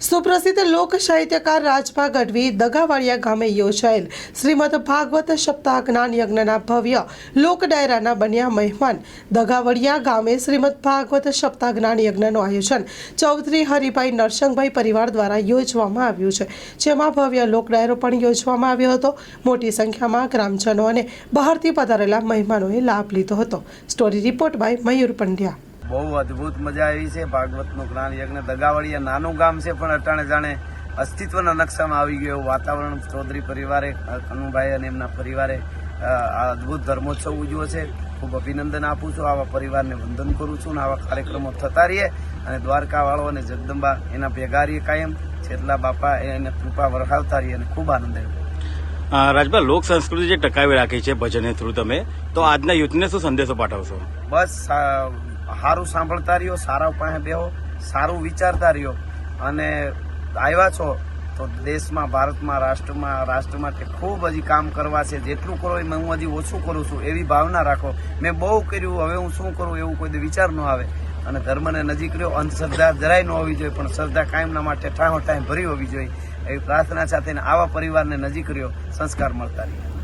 સુપ્રસિદ્ધ લોક સાહિત્યકાર રાજભા ગઢવી દગાવાડિયા ગામે યોજાયેલ શ્રીમદ ભાગવત સપ્તાહ જ્ઞાન યજ્ઞના ભવ્ય લોક ડાયરાના બન્યા મહેમાન દગાવડિયા ગામે શ્રીમદ ભાગવત સપ્તાહ જ્ઞાન યજ્ઞનું આયોજન ચૌધરી હરિભાઈ નરસંગભાઈ પરિવાર દ્વારા યોજવામાં આવ્યું છે. જેમાં ભવ્ય લોક ડાયરો પણ યોજવામાં આવ્યો હતો. મોટી સંખ્યામાં ગ્રામજનો અને બહારથી પધારેલા મહેમાનોએ લાભ લીધો હતો. Story report by Mayur Pandya. બહુ અદ્ભુત મજા આવી છે. ભાગવતનું જ્ઞાન યજ્ઞ. દગાવડિયા નાનું ગામ છે પણ અટાણે જાણે અસ્તિત્વના નકશામાં આવી ગયું એવું વાતાવરણ. ચૌધરી પરિવારે કનુભાઈ અને એમના પરિવારે આ અદ્ભુત ધર્મોત્સવ ઉજવ્યો છે. ખૂબ અભિનંદન આપું છું. આવા પરિવારને વંદન કરું છું અને આવા કાર્યક્રમો થતા રહીએ અને દ્વારકાવાળો અને જગદંબા એના ભેગા રહીએ કાયમ. છેલ્લા બાપા એને કૃપા વરસાવતા રહીએ અને ખૂબ આનંદ આવ્યો. રાજભા લોક સંસ્કૃતિ જે ટકાવી રાખી છે ભજન થ્રુ તમે તો આજના યુથને શું સંદેશો પાઠવશો? બસ સારું સાંભળતા રહ્યો, સારા પાસે બેહો, સારું વિચારતા રહ્યો. અને આવ્યા છો તો દેશમાં, ભારતમાં, રાષ્ટ્રમાં રાષ્ટ્ર માટે ખૂબ હજી કામ કરવા છે. જેટલું કરો એ હું હજી ઓછું કરું છું. એવી ભાવના રાખો. મેં બહુ કર્યું, હવે હું શું કરું એવું કોઈ વિચાર ન આવે. અને ધર્મને નજીક રહ્યો, અંધશ્રદ્ધા જરાય ન હોવી જોઈએ, પણ શ્રદ્ધા કાયમના માટે ઠાહો ટાઈમ ભરી હોવી જોઈએ. એવી પ્રાર્થના સાથે આવા પરિવારને નજીક રહ્યો. સંસ્કાર મળતા રહ્યા